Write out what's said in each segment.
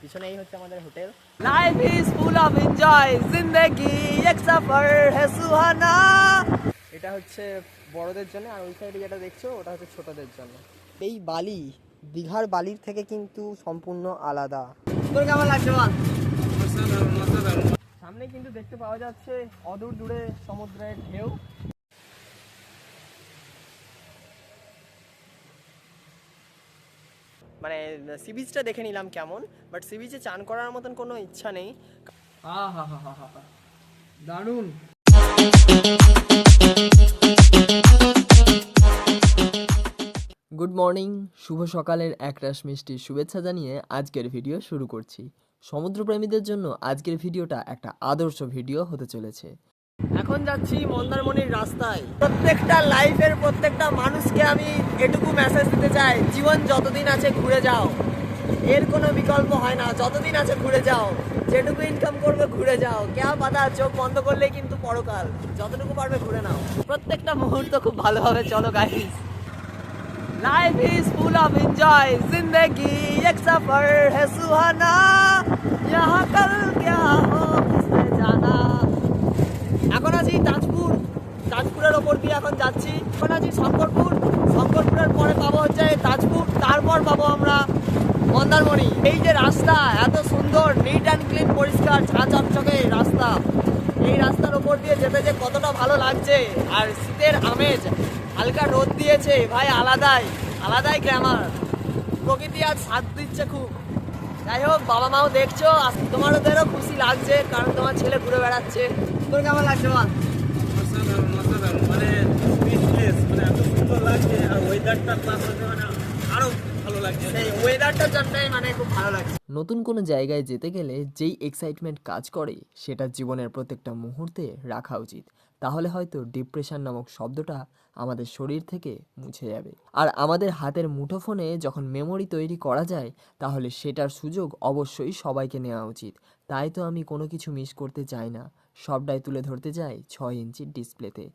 পিছনে এই হচ্ছে আমাদের hotel. Life is full of enjoy জিন্দেগি এক সফর হে সুহানা এটা হচ্ছে বড়দের জন্য আর ওই সাইডে যেটা দেখছ ওটা হচ্ছে ছোটদের জন্য। এই বালি দীঘার বালির থেকে কিন্তু সম্পূর্ণ আলাদা। তোর কেমন লাগছে বল? সামনে কিন্তু দেখতে পাওয়া যাচ্ছে অদূর দূরে সমুদ্রের ঢেউ। মানে সি বিচটা দেখে নিলাম কেমন বাট সি বিচে চান করার মতন কোনো ইচ্ছা নেই। হা হা হা হা হা দারুণ গুড মর্নিং শুভ সকালের একরাশ মিষ্টির শুভেচ্ছা জানিয়ে আজকের ভিডিও শুরু করছি। সমুদ্রপ্রেমীদের জন্য আজকের ভিডিওটা একটা আদর্শ ভিডিও হতে চলেছে। এখন যাচ্ছি মন্দারমণির রাস্তায়। প্রত্যেকটা লাইফের প্রত্যেকটা মানুষকে আমি এটুকু মেসেজ দিতে চাই, জীবন যতদিন আছে ঘুরে যাও। এর কোনো বিকল্প হয় না, যতদিন আছে ঘুরে যাও। যেটুকু ইনকাম করবে ঘুরে যাও। কে পাতা চোখ বন্ধ করলে কিন্তু পরকাল। যতটুকু পারবে ঘুরে নাও। প্রত্যেকটা মুহূর্ত খুব ভালোভাবে চলো guys life is full of enjoy জিন্দেগি এক সফর হে সুহানা কল আছি তাজপুর, তাজপুরের ওপর দিয়ে এখন যাচ্ছি। এখন আছি শঙ্করপুর, শঙ্করপুরের পরে পাবো হচ্ছে তাজপুর, তারপর পাবো আমরা মন্দারমণি। এই যে রাস্তা, এত সুন্দর নিট অ্যান্ড ক্লিন পরিষ্কার ঝাঁ চকচকে রাস্তা। এই রাস্তার ওপর দিয়ে যেতে যে কতটা ভালো লাগছে, আর শীতের আমেজ, হালকা রোদ দিয়েছে, ভাই আলাদাই আলাদাই গ্ল্যামার প্রকৃতি আজ সাথ দিচ্ছে খুব। যাই হোক বাবা মাও দেখছ আর তোমাদেরও খুশি লাগছে কারণ তোমার ছেলে ঘুরে বেড়াচ্ছে। তোর কেমন লাগছে অসাধারণ মানে মানে এত সুন্দর লাগছে আর ওয়েদারটা প্লাস মানে আরও ভালো লাগছে। সেই মানে খুব ভালো লাগছে। নতুন কোনো জায়গায় যেতে গেলে যেই এক্সাইটমেন্ট কাজ করে সেটা জীবনের প্রত্যেকটা মুহূর্তে রাখা উচিত। তাহলে হয়তো ডিপ্রেশন নামক শব্দটা আমাদের শরীর থেকে মুছে যাবে। আর আমাদের হাতের মুঠোফোনে যখন মেমোরি তৈরি করা যায়, তাহলে সেটার সুযোগ অবশ্যই সবাইকে নেওয়া উচিত। তাই তো আমি কোনো কিছু মিস করতে চাই না। সবটাই তুলে ধরতে চাই ছয় ইঞ্চির ডিসপ্লেতে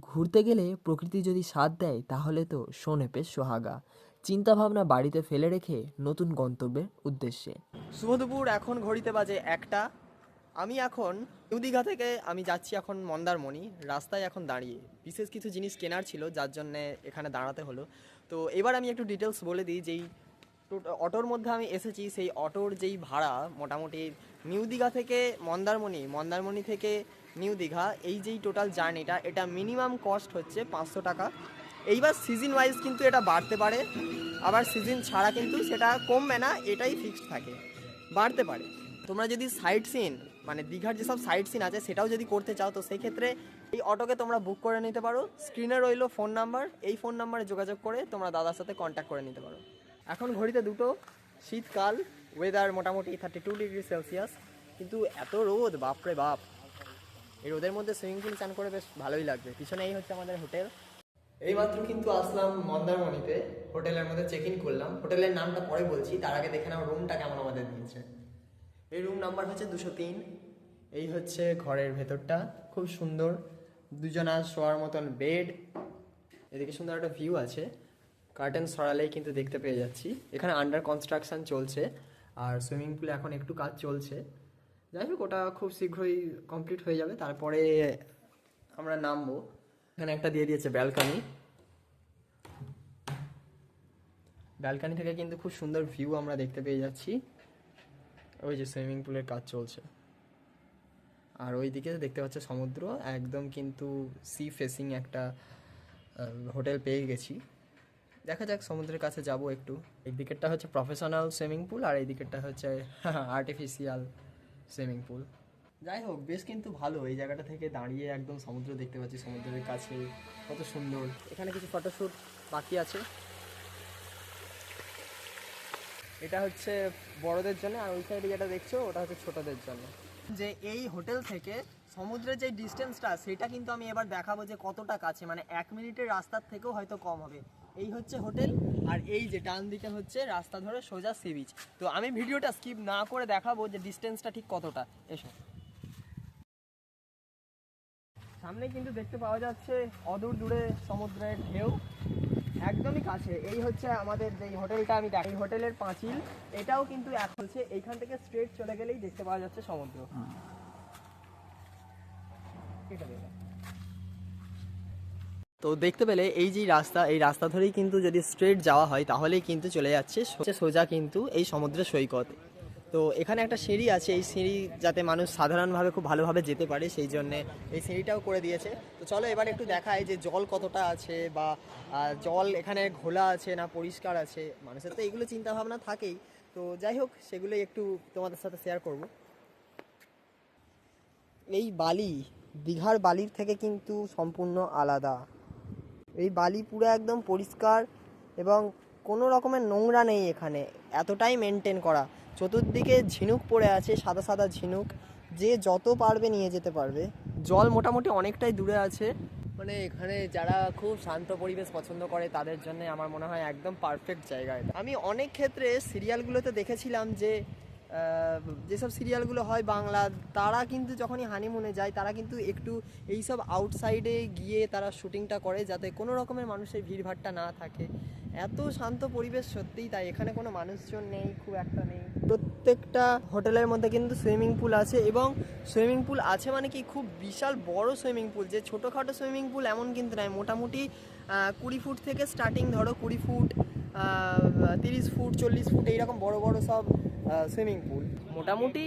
ঘুরতে গেলে প্রকৃতি যদি সাথ দেয়, তাহলে তো সোনেপে সোহাগা। চিন্তাভাবনা বাড়িতে ফেলে রেখে নতুন গন্তব্যের উদ্দেশ্যে। শুভ এখন ঘড়িতে বাজে একটা। আমি এখন দীঘা থেকে আমি যাচ্ছি এখন মন্দারমণি, রাস্তায় এখন দাঁড়িয়ে। বিশেষ কিছু জিনিস কেনার ছিল, যার জন্য এখানে দাঁড়াতে হলো। তো এবার আমি একটু ডিটেলস বলে দিই, যেই অটোর মধ্যে আমি এসেছি, সেই অটোর যেই ভাড়া মোটামুটি নিউ দীঘা থেকে মন্দারমণি মন্দারমণি থেকে নিউ দীঘা, এই যেই টোটাল জার্নিটা এটা মিনিমাম কস্ট হচ্ছে পাঁচশো টাকা। এইবার সিজন ওয়াইজ কিন্তু এটা বাড়তে পারে, আবার সিজন ছাড়া কিন্তু সেটা কমবে না, এটাই ফিক্সড থাকে। বাড়তে পারে। তোমরা যদি সাইট সিন মানে দীঘার যেসব সাইট সিন আছে, সেটাও যদি করতে চাও, তো সেই ক্ষেত্রে এই অটোকে তোমরা বুক করে নিতে পারো। স্ক্রিনে রইল ফোন নাম্বার এই ফোন নাম্বারে যোগাযোগ করে তোমরা দাদার সাথে কন্ট্যাক্ট করে নিতে পারো। এখন ঘড়িতে দুটো, শীতকাল ওয়েদার মোটামুটি থার্টি টু ডিগ্রি সেলসিয়াস কিন্তু এত রোদ, বাপরে বাপ। এই রোদের মধ্যে সুইমিং পুল চান করে বেশ ভালোই লাগবে। পিছনে এই হচ্ছে আমাদের হোটেল এইমাত্র কিন্তু আসলাম মন্দারমণিতে। হোটেলের মধ্যে চেক ইন করলাম হোটেলের নামটা পরে বলছি, তার আগে দেখে নাও রুমটা কেমন আমাদের দিয়েছে। এই রুম নাম্বার হচ্ছে দুশো তিন। এই হচ্ছে ঘরের ভেতরটা। খুব সুন্দর। দুজনা শোয়ার মতন বেড এদিকে সুন্দর একটা ভিউ আছে। কার্টেন সরালেই কিন্তু দেখতে পেয়ে যাচ্ছি। এখানে আন্ডার কনস্ট্রাকশন চলছে। আর সুইমিং পুলে এখন একটু কাজ চলছে। যাই হোক, ওটা খুব শীঘ্রই কমপ্লিট হয়ে যাবে। তারপরে আমরা নামবো। এখানে একটা দিয়ে দিয়েছে ব্যালকনি ব্যালকনি থেকে কিন্তু খুব সুন্দর ভিউ আমরা দেখতে পেয়ে যাচ্ছি। ওই যে সুইমিং পুলের কাজ চলছে। আর ওইদিকে দেখতে পাচ্ছে সমুদ্র, একদম কিন্তু সি ফেসিং একটা হোটেল পেয়ে গেছি। দেখা যাক সমুদ্রের কাছে যাব একটু। এই দিকেরটা হচ্ছে প্রফেশনাল সুইমিং পুল আর এই দিকেরটা হচ্ছে আর্টিফিশিয়াল সুইমিং পুল যাই হোক, বেশ কিন্তু ভালো। এই জায়গাটা থেকে দাঁড়িয়ে একদম সমুদ্র দেখতে পাচ্ছি। সমুদ্রের কাছে কত সুন্দর। এখানে কিছু ফটোশ্যুট বাকি আছে। এটা হচ্ছে বড়দের জন্য আর ওই সাইডে যেটা দেখছ ওটা হচ্ছে ছোটদের জন্য। যে এই হোটেল থেকে সমুদ্রের যে ডিস্টেন্সটা সেটা কিন্তু আমি এবার দেখাবো যে কতটা কাছে। মানে এক মিনিটের রাস্তার থেকেও হয়তো কম হবে। এই হচ্ছে হোটেল আর এই যে ডান দিকে হচ্ছে রাস্তা ধরে সোজা সি বিচ। তো আমি ভিডিওটা স্কিপ না করে দেখাবো যে ডিস্টেন্সটা ঠিক কতটা। এসো। সামনে কিন্তু দেখতে পাওয়া যাচ্ছে অদূর দূরে সমুদ্রের ঢেউ। একদমই কাছে। এই হচ্ছে আমাদের যে হোটেলটা আমি দেখ এই হোটেলের পাঁচিল, এটাও কিন্তু এখন এইখান থেকে স্ট্রেট চলে গেলেই দেখতে পাওয়া যাচ্ছে সমুদ্র। তো দেখতে পেলে এই যে রাস্তা, এই রাস্তা ধরেই কিন্তু যদি স্ট্রেট যাওয়া হয়, তাহলেই কিন্তু চলে যাচ্ছে। সোজা কিন্তু এই সমুদ্রের সৈকত। তো এখানে একটা সিঁড়ি আছে, এই সিঁড়ি যাতে মানুষ সাধারণভাবে খুব ভালোভাবে যেতে পারে, সেই জন্যে এই সিঁড়িটাও করে দিয়েছে। তো চলো এবার একটু দেখায় যে জল কতটা আছে বা জল এখানে ঘোলা আছে না পরিষ্কার আছে, মানুষের তো এইগুলো চিন্তা ভাবনা থাকেই। তো যাই হোক, সেগুলোই একটু তোমাদের সাথে শেয়ার করব। এই বালি, দীঘার বালির থেকে কিন্তু সম্পূর্ণ আলাদা। এই বালি পুরো একদম পরিষ্কার এবং কোনো রকমের নোংরা নেই এখানে, এতটাই মেনটেন করা। চতুর্দিকে ঝিনুক পড়ে আছে, সাদা সাদা ঝিনুক। যে যত পারবে নিয়ে যেতে পারবে। জল মোটামুটি অনেকটাই দূরে আছে। মানে এখানে যারা খুব শান্ত পরিবেশ পছন্দ করে, তাদের জন্য আমার মনে হয় একদম পারফেক্ট জায়গা এটা। আমি অনেক ক্ষেত্রে সিরিয়ালগুলোতে দেখেছিলাম যে যেসব সিরিয়ালগুলো হয় বাংলা, তারা কিন্তু যখনই হানিমুনে যায়, তারা কিন্তু একটু এইসব আউটসাইডে গিয়ে তারা শুটিংটা করে যাতে কোনো রকমের মানুষের ভিড়ভাট্টা না থাকে। এত শান্ত পরিবেশ সত্যিই তাই, এখানে কোনো মানুষজন নেই, খুব একটা নেই। প্রত্যেকটা হোটেলের মধ্যে কিন্তু সুইমিং পুল আছে এবং সুইমিং পুল আছে মানে কি, খুব বিশাল বড় সুইমিং পুল। যে ছোটোখাটো সুইমিং পুল এমন কিন্তু নয়, মোটামুটি কুড়ি ফুট থেকে স্টার্টিং ধরো কুড়ি ফুট তিরিশ ফুট, চল্লিশ ফুট, এইরকম বড় বড় সব সুইমিং পুল মোটামুটি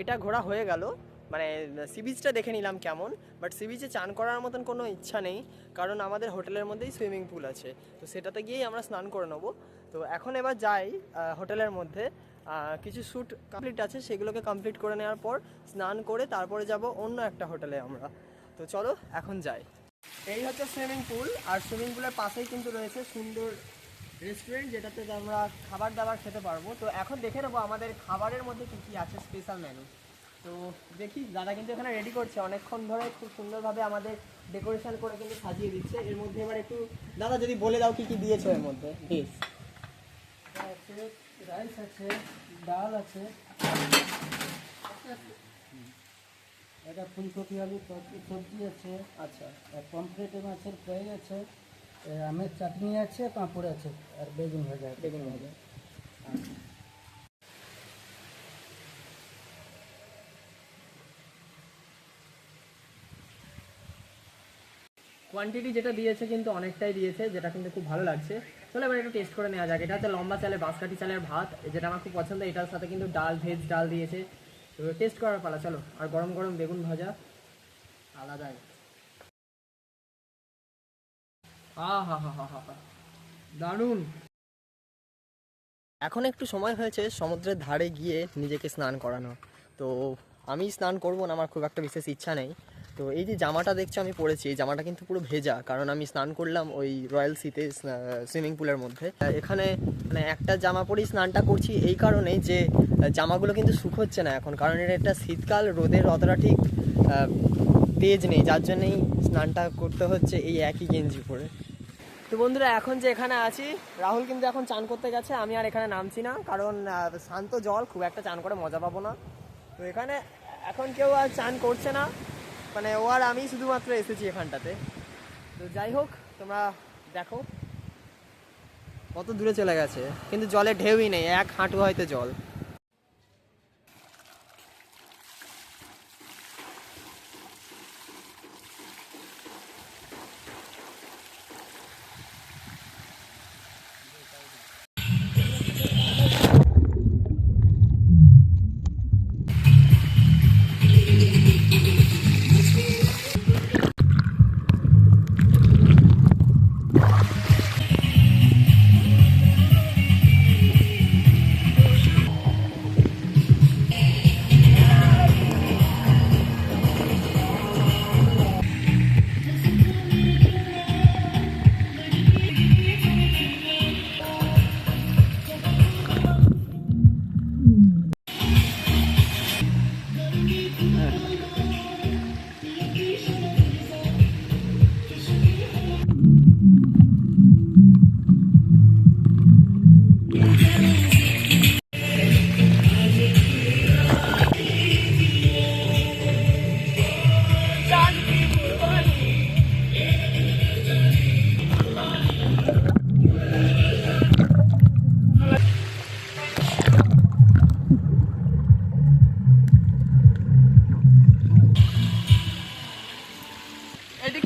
এটা ঘোরা হয়ে গেল। মানে সি বিচটা দেখে নিলাম কেমন বাট সি বিচে চান করার মতন কোনো ইচ্ছা নেই, কারণ আমাদের হোটেলের মধ্যেই সুইমিং পুল আছে। তো সেটাতে গিয়েই আমরা স্নান করে নেব। তো এখন এবার যাই হোটেলের মধ্যে। কিছু শ্যুট কমপ্লিট আছে, সেগুলোকে কমপ্লিট করে নেওয়ার পর স্নান করে তারপরে যাব অন্য একটা হোটেলে আমরা। তো চলো, এখন যাই। এই হচ্ছে সুইমিং পুল আর সুইমিং পুলের পাশেই কিন্তু রয়েছে সুন্দর রেস্টুরেন্ট যেটাতে আমরা খাবার দাবার খেতে পারব। তো এখন দেখে নেব আমাদের খাবারের মধ্যে কী কী আছে স্পেশাল মেনু তো দেখি দাদা কিন্তু এখানে রেডি করছে। অনেকক্ষণ ধরে খুব সুন্দরভাবে আমাদের ডেকোরেশন করে কিন্তু সাজিয়ে দিচ্ছে। এর মধ্যে এবার একটু দাদা যদি বলে দাও কী কী দিয়েছ এর মধ্যে ডিশ আছে রাইস আছে ডাল আছে। এটা ফুলকপি আলু সবজি- আছে। আচ্ছা। আর পমফ্রেট মাছের ফ্রাই আছে। আমের চাটনি আছে পাঁপড় আছে আর বেগুন ভাজা আছে। বেগুন ভাজা। কোয়ান্টিটি যেটা দিয়েছে কিন্তু অনেকটাই দিয়েছে যেটা কিন্তু খুব ভালো লাগছে। চলো এবার একটু টেস্ট করে নেওয়া যাক। এটা হচ্ছে লম্বা চালের বাঁশকাঠি চালের ভাত যেটা আমার খুব পছন্দ এটার সাথে কিন্তু ডাল ভেজ ডাল দিয়েছে। তো টেস্ট করার পালা চলো। আর গরম গরম বেগুন ভাজা। আলাদাই হা হা হা হা হা দারুণ। এখন একটু সময় হয়েছে সমুদ্রের ধারে গিয়ে নিজেকে স্নান করানো তো আমি স্নান করব না আমার খুব একটা বিশেষ ইচ্ছা নেই। তো এই যে জামাটা দেখছ আমি পরেছি এই জামাটা কিন্তু পুরো ভেজা কারণ আমি স্নান করলাম ওই রয়্যাল সিতে সুইমিং পুলের মধ্যে। আহ, এখানে মানে একটা জামা পরেই স্নানটা করছি এই কারণেই যে জামাগুলো কিন্তু শুকোচ্ছে না এখন কারণ এটা একটা শীতকাল রোদের অতটা ঠিক আহ, তেজ নেই, যার জন্যই স্নানটা করতে হচ্ছে এই একই গেঞ্জি পরে। তো বন্ধুরা, এখন যে এখানে আছি, রাহুল কিন্তু এখন চান করতে গেছে, আমি আর এখানে নামছি না, কারণ শান্ত জল, খুব একটা চান করে মজা পাবো না। তো এখানে এখন কেউ আর চান করছে না মানে ও আর আমি শুধুমাত্র এসেছি এখানটাতে। তো যাই হোক, তোমরা দেখো। কত দূরে চলে গেছে, কিন্তু জলে ঢেউই নেই, এক হাঁটু হয়তো জল।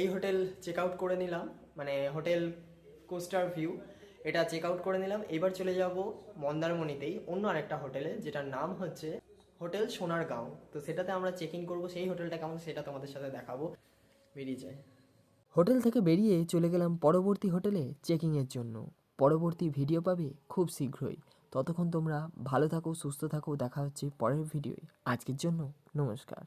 এই হোটেল চেক আউট করে নিলাম মানে হোটেল কোস্টার ভিউ এটা চেক আউট করে নিলাম। এবার চলে যাব মন্দারমণিতেই অন্য আরেকটা হোটেলে, যেটার নাম হচ্ছে হোটেল সোনার গাঁও তো সেটাতে আমরা চেক ইন করব, সেই হোটেলটা কেমন সেটা তোমাদের সাথে দেখাবো। বেরিয়ে যায় হোটেল থেকে বেরিয়ে চলে গেলাম পরবর্তী হোটেলে চেকিংয়ের জন্য। পরবর্তী ভিডিও পাবে খুব শীঘ্রই। ততক্ষণ তোমরা ভালো থাকো, সুস্থ থাকো, দেখা হচ্ছে পরের ভিডিওয় আজকের জন্য নমস্কার।